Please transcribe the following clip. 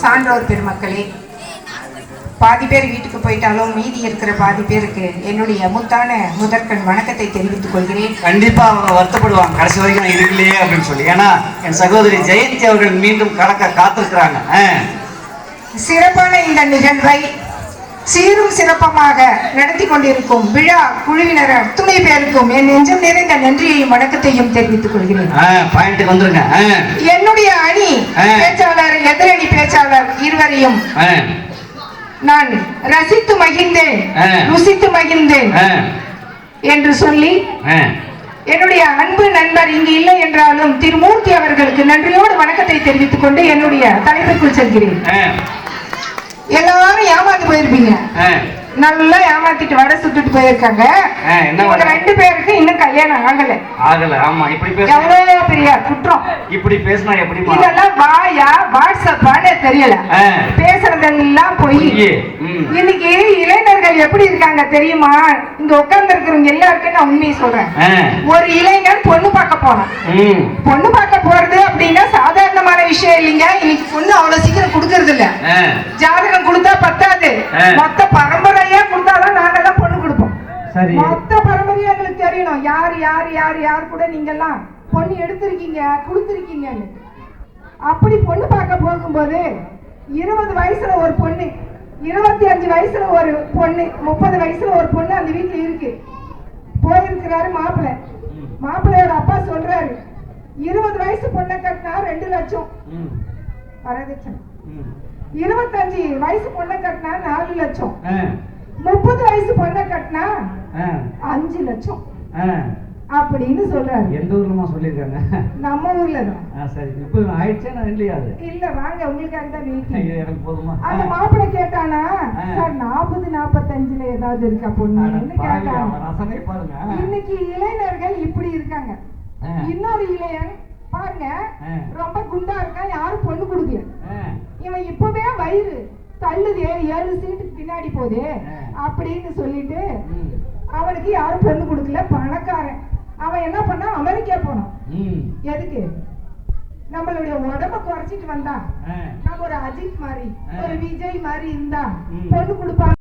சான்றோர் பெருமக்களே பாதி பேர் வீட்டுக்கு போயிட்டாலும் மீதி இருக்கிற பாதி பேருக்கு என்னுடைய முத்தான முதற்கண் வணக்கத்தை தெரிவித்துக் கொள்கிறேன். கண்டிப்பா அவங்க வருத்தப்படுவாங்க. கடைசி வரைக்கும் நான் இருக்கலையே அப்படின்னு சொல்லி. ஏன்னா என் சகோதரி ஜெயந்தி அவர்கள் மீண்டும் கலக்க காத்திருக்கிறாங்க. சிறப்பான இந்த நிகழ்வை சீரும் சிறப்பமாக நடத்தி கொண்டிருக்கும் விழா குழுவினர் அத்துணை பேருக்கும் என் நெஞ்சம் நிறைந்த நன்றியையும் வணக்கத்தையும் தெரிவித்துக் கொள்கிறேன். என்னுடைய அணி. பேச்சாளர் எதிரணி பேச்சாளர் இருவரையும். நான் ரசித்து மகிழ்ந்தேன். ருசித்து மகிழ்ந்தேன். என்று சொல்லி. என்னுடைய அன்பு நண்பர் இங்கு இல்லை என்றாலும் திருமூர்த்தி அவர்களுக்கு நன்றியோடு வணக்கத்தை தெரிவித்துக் கொண்டு என்னுடைய தலைப்பிற்குள் செல்கிறேன். எல்லாரும் ஏமாந்து போயிருப்பீங்க நல்லா ஏமாத்திட்டு வடை சுட்டுட்டு போயிருக்காங்க இவங்க? ரெண்டு பேருக்கு இன்னும் கல்யாணம் ஆகல ஆகல ஆமா இப்படி பேச எவ்வளவு பெரிய குற்றம் இப்படி பேசினா எப்படிமா இதெல்லாம் வாயா வாட்ஸ்அப்பான்னு தெரியல. பேசுறதெல்லாம் பொய். இன்னைக்கு இளைஞர்கள் எப்படி இருக்காங்க தெரியுமா இங்க உட்கார்ந்து இருக்கிறவங்க எல்லாருக்கும் நான் உண்மையை சொல்றேன். ஒரு இளைஞன் பொண்ணு பார்க்க போனான் ம். பொண்ணு பார்க்க போறது அப்படின்னா சாதாரணமான விஷயம் இல்லைங்க இன்னைக்கு பொண்ணு அவ்வளவு சீக்கிரம் கொடுக்கறது இல்ல. ஜாதகம் ஆ. மொத்த பரம்பரையா கொடுத்தாதான் நாங்கெல்லாம் பொண்ணு கொடுப்போம். சரி. மொத்த பரம்பரையா எங்களுக்கு தெரியணும் யார் யார் யார் யார் கூட நீங்க எல்லாம் பொண்ணு எடுத்திருக்கீங்க கொடுத்திருக்கீங்கன்னு. அப்படி பொண்ணு பார்க்க போகும்போது இருபது வயசுல ஒரு பொண்ணு இருபத்தி அஞ்சு வயசுல ஒரு பொண்ணு முப்பது வயசுல ஒரு பொண்ணு அந்த வீட்டுல இருக்கு. போயிருக்கிறாரு மாப்பிள்ளை மாப்பிள்ளையோட அப்பா சொல்றாரு இருபது வயசு பொண்ணை கட்டினா ரெண்டு லட்சம். வரதட்சணை. இருபத்தஞ்சு வயசு பொண்ணை கட்டினா நாலு லட்சம். முப்பது வயசு பொண்ணை கட்டினா. அஞ்சு லட்சம். அப்படின்னு சொல்றாரு எந்த ஊர்லமா சொல்லியிருக்காங்க நம்ம ஊர்ல தான் சரி இப்போ ஆயிடுச்சே நான் இல்லையா அது இல்ல வாங்க உங்களுக்காக தான் வெயிட்டிங் எனக்கு போதுமா அந்த. மாப்பிள்ளை கேட்டானா. சார் நாற்பது நாற்பத்தஞ்சுல ஏதாவது இருக்கா ரசனை பாருங்க இன்னைக்கு இளைஞர்கள் இப்படி இருக்காங்க. இன்னொரு இளையன் பாருங்க. ரொம்ப குண்டா இருக்கான் யாரும் பொண்ணு கொடுக்கல. இவன் இப்பவே வயிறு தள்ளுதே ஏழு சீட்டுக்கு பின்னாடி போதே. அப்படின்னு சொல்லிட்டு. அவனுக்கு யாரும் பொண்ணு கொடுக்கல பணக்காரன் அவன் என்ன பண்ணா அமெரிக்கா போனான். எதுக்கு நம்மளுடைய உடம்ப குறைச்சிட்டு வந்தா. நம்ம ஒரு அஜித் மாதிரி. ஒரு விஜய் மாதிரி இருந்தா. பொண்ணு கொடுப்பாங்க